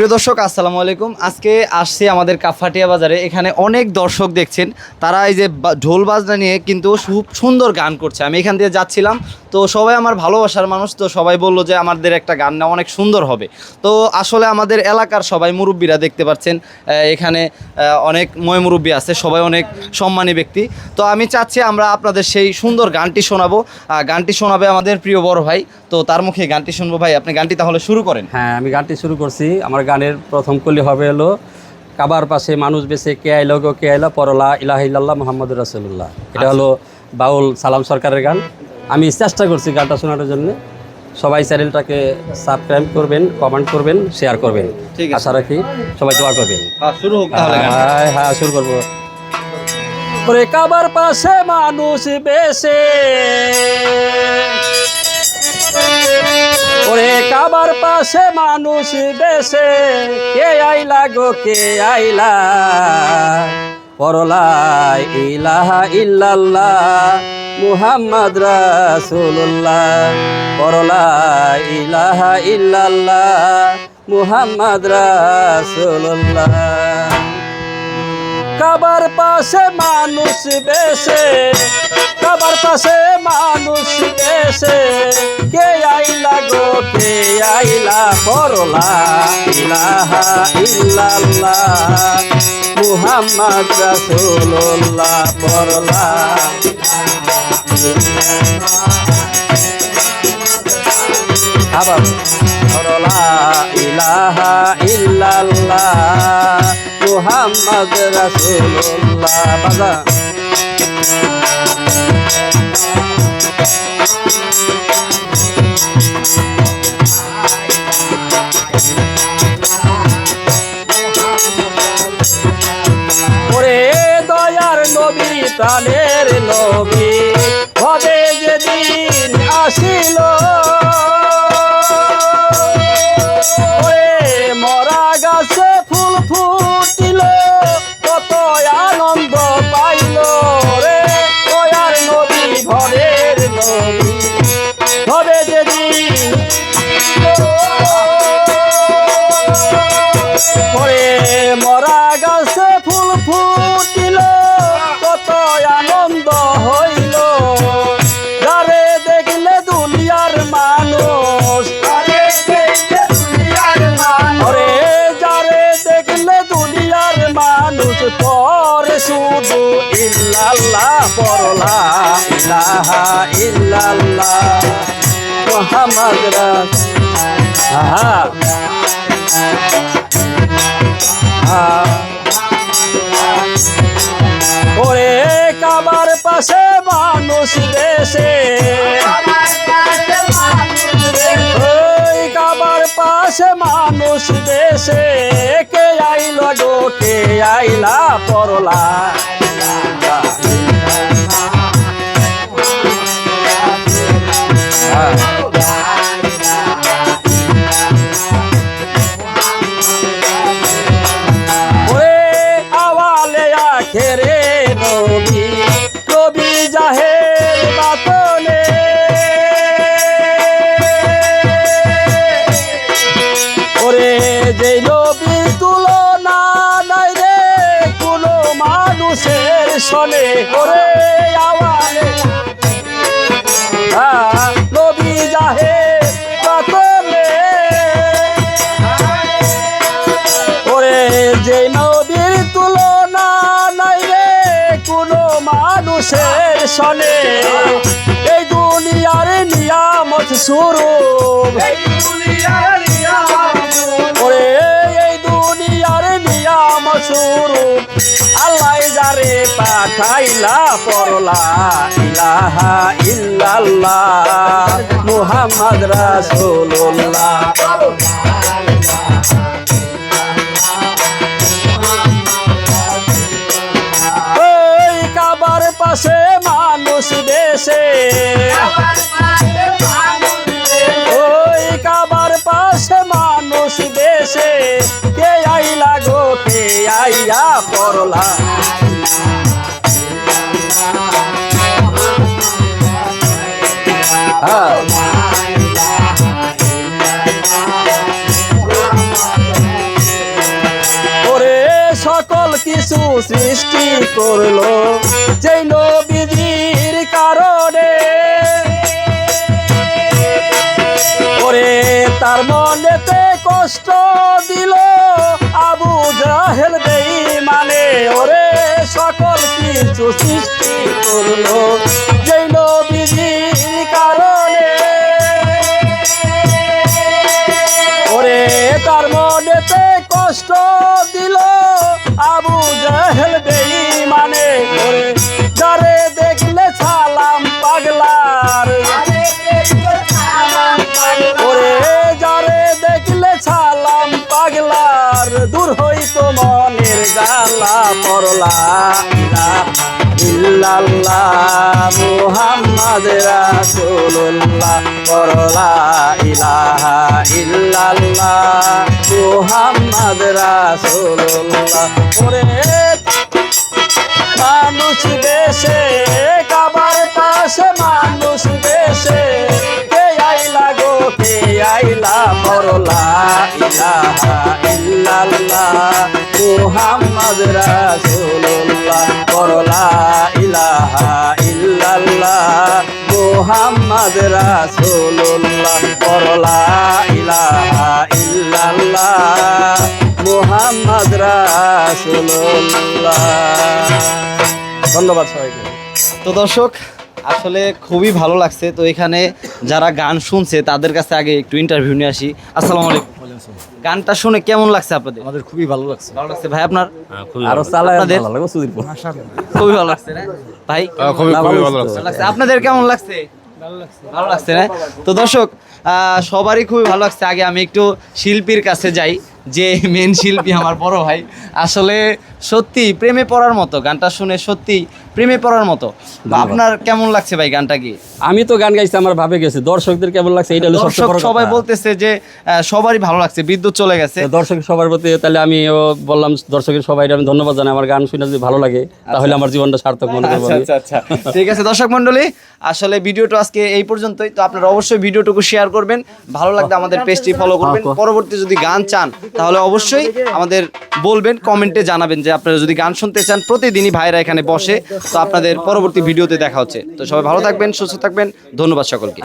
প্রিয় দর্শক, আসসালামু আলাইকুম। আজকে আসছি আমাদের কাফাটিয়া বাজারে। এখানে অনেক দর্শক দেখছেন। তারা এই যে ঢোল বাজনা নিয়ে কিন্তু খুব সুন্দর গান করছে। আমি এখান দিয়ে যাচ্ছিলাম। তো সবাই আমার ভালোবাসার মানুষ। তো সবাই বলল যে আমাদের একটা গান না অনেক সুন্দর হবে। তো আসলে আমাদের এলাকার সবাই মুরব্বীরা দেখতে পাচ্ছেন। এখানে অনেক ময় মুরব্বী আছে। সবাই অনেক সম্মানী ব্যক্তি। তো আমি চাচ্ছি আমরা আপনাদের সেই সুন্দর গানটি শোনাবো। গানটি শোনাবে আমাদের প্রিয় বড় ভাই। তো তার মুখে গানটি শুনব ভাই। আপনি গানটি তাহলে শুরু করেন। হ্যাঁ আমি গানটি শুরু করছি। আমার গানের প্রথম কলি হবে হলো কাবার পাশে মানুষ বেছে কে আইল গো কে আইলো? পরলা ইলাহ ইল্লাল্লাহ মোহাম্মদ রাসুল্লাহ এটা হলো বাউল সালাম সরকারের গান। আমি চেষ্টা করছি গানটা শোনানোর জন্য। সবাই চ্যানেলটাকে সাবস্ক্রাইব করবেন কমেন্ট করবেন শেয়ার করবেন। আশা রাখি সবাই দোয়া করবেন। শুরু হোক তাহলে হ্যাঁ হ্যাঁ শুরু করব। কাবার পাশে মানুষ বেশে ওরে কাবার পাশে মানুষ বেশে, কে আইলা গো, কে আইলা? পরলাই ইলাহা ইল্লাল্লাহ, মুহাম্মদ রাসূলুল্লাহ। পরলাই ইলাহা ইল্লাল্লাহ, মুহাম্মদ রাসূলুল্লাহ। কাবার পাশে মানুষ বেশে, কাবার পাশে মানুষ বেশে। কে আইলা গো, কে আইলা পরলা ইলাহা ইল্লাল্লাহ। মুহাম্মদ রাসূলুল্লাহ পরলা আবার পরলা ইলাহা ইল্লাল্লাহ। মুহাম্মদ রাসূলুল্লাহ বাজা। ওরে দয়ার নবী প্রাণের নবী। পরে মরা গাছে ফুল ফুটিল, কত আনন্দ হইল। যারে দেখলে দুনিয়ার মানুষ ওরে যারে দেখলে দুনিয়ার মানুষ, পরে শুধু ইল্লাল্লাহ পরলা ইলাহা ইল্লাল্লাহ। মোহাম্মদ রাস মানুষ দেশে। ওই কাবার পাশে মানুষ দেশে। কে আইল গো কে আইলা পরলা। সনে ওরে আওয়ালে। আ, নবী জাহের বাতনে ওরে যে নবীর তুলনা নাই রে কোনো মানুষের সনে এই দুনিয়ার নিয়ামত শুরু ওরে যারে পাঠাইলা পরলা ইলাহা ইল্লাল্লাহ, মুহাম্মদ রাসূলুল্লাহ। ওই কাবার পাশে মানুষ দেশে ওই কাবার পাশে মানুষ দেশে কে আইলা গো, কে আইয়া সকল কিছু সৃষ্টি করল যেই নবীজির কারণে। ওরে তার মনেতে কষ্ট দিল আবু জাহেল মানে ওরে সকল কিছু সৃষ্টি করল। যেই নবীজির হইতো মনের জ্বালা পরলা ইল্লাল্লাহ মুহাম্মদ রাসূলুল্লাহ পরলা ইলাহা ইল্লাল্লাহ মুহাম্মদ রাসূলুল্লাহ ওরে মানুষ দেশে কাবার পাশে মানুষ দেশে মুহাম্মদ রাসূলুল্লাহ করলা ইলাহা ইল্লাল্লাহ। মুহাম্মদ রাসূলুল্লাহ করলা ইলাহা ইল্লাল্লাহ। মুহাম্মদ রাসূলুল্লাহ। ধন্যবাদ সবাইকে। তো দর্শক আসলে খুবই ভালো লাগছে। তো এখানে যারা গান শুনছে তাদের কাছে আগে একটু ইন্টারভিউ নিয়ে আসি। আসসালামু আলাইকুম। গানটা শুনে কেমন লাগছে আপনাদের? আমাদের খুবই ভালো লাগছে। ভালো লাগছে। ভাই আপনার আরও চালায় আপনাদের? ভালো লাগবে সুদীপ খুবই ভালো লাগছে না? ভাই খুবই খুবই ভালো লাগছে। লাগছে। লাগছে। আপনাদের কেমন লাগছে? ভালো লাগছে না? তো দর্শক আহ, সবারই খুবই ভালো লাগছে। আগে আমি একটু শিল্পীর কাছে যাই যে মেন শিল্পী আমার বড় ভাই। আসলে সত্যি প্রেমে পড়ার মতো গানটা শুনে সত্যি প্রেমে পড়ার মতো। আপনার কেমন লাগছে ভাই গানটা কি? আমি তো গান গাইছি আমার ভাবে গেছে। দর্শকদের কেমন লাগছে? এটা দর্শক সবাই বলতেছে যে সবারই ভালো লাগছে বিদ্যুৎ চলে গেছে। দর্শক সবার প্রতি তাহলে আমি বললাম দর্শকের সবাই আমি ধন্যবাদ জানাই। আমার গান শুনে যদি ভালো লাগে তাহলে আমার জীবনটা সার্থক মনে করব আচ্ছা আচ্ছা আচ্ছা। ঠিক আছে দর্শক মণ্ডলী আসলে ভিডিওটা আজকে এই পর্যন্তই। তো আপনারা অবশ্যই ভিডিওটুকু শেয়ার করবেন। ভালো লাগলে আমাদের পেজটি ফলো করবেন। পরবর্তী যদি গান চান তাহলে অবশ্যই আমাদের বলবেন কমেন্টে জানাবেন যে আপনারা যদি গান শুনতে চান প্রতিদিনই ভাইরা এখানে বসে তো আপনাদের পরবর্তী ভিডিওতে দেখা হচ্ছে। তো সবাই ভালো থাকবেন সুস্থ থাকবেন। ধন্যবাদ সকলকে।